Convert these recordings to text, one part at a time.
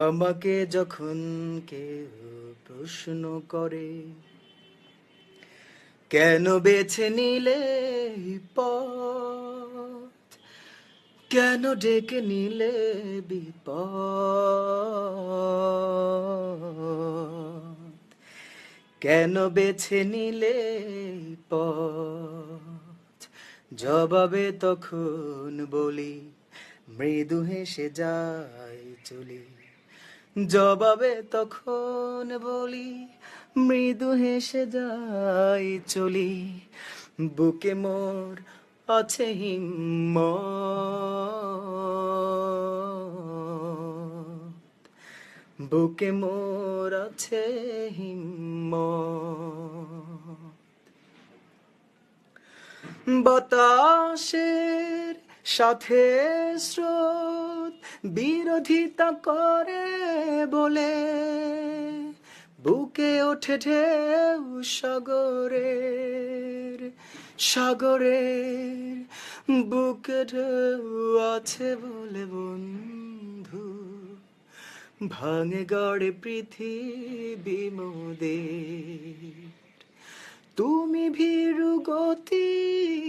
আমাকে যখন কেউ প্রশ্ন করে, কেন বেছে নিলে পথ? কেন ডেকে নিলে বিপদ? কেন বেছে নিলে পথ? জবাবে তখন বলি, মৃদু হেসে যায় চলি। জবাবে তখন বলি, মৃদু হেসে যাই চলি, বুকে মোর আছে হিম্ম বুকে মোর আছে হিম্ম বাতাসের সাথে স্রোত বিরোধিতা করে বলে। বুকে ওঠে ঢেউ সাগরের সাগরের বুকে ঢেউ আছে বলে বন্ধু। ভাঙে গড়ে পৃথিবী মোদের। তুমি ভীরু গতিহীন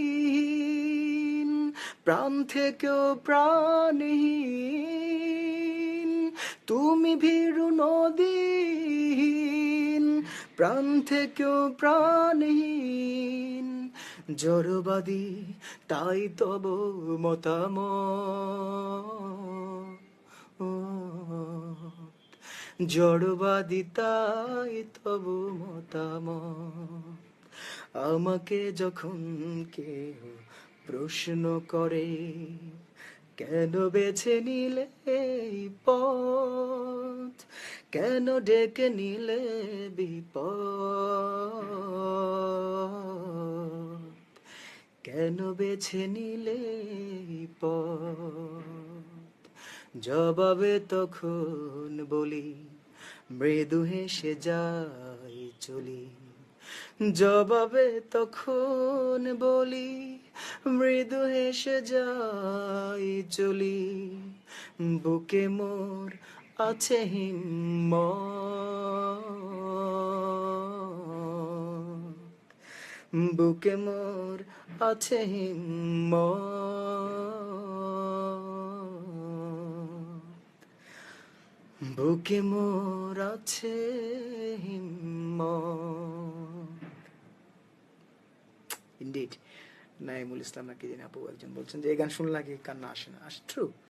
প্রাণ থেকেও প্রাণহীন, তুমি ভীরু নদীহীন, প্রাণ থেকেও প্রাণহীন, জড়বাদী, তাই তব মতামত। জড়বাদী, তাই তব মতামত। আমাকে যখন কেউ প্রশ্ন করে, কেন বেছে নিলে এই পথ? কেন ডেকে নিলে বিপদ? কেন বেছে নিলে পথ? জবাবে তখন বলি, মৃদু হেসে যাই চলি। জবাবে তখন বলি মৃদু হেসে যাই চলি। বুকে মোর আছে হিম বুকে মোর আছে হিম বুকে মোর আছে হিম্ম ইন্ডিড নাইমুল ইসলাম নাকি যিনি আপু একজন বলছেন যে, এই গান শুনলে নাকি কান্না আসে না? আস ট্রু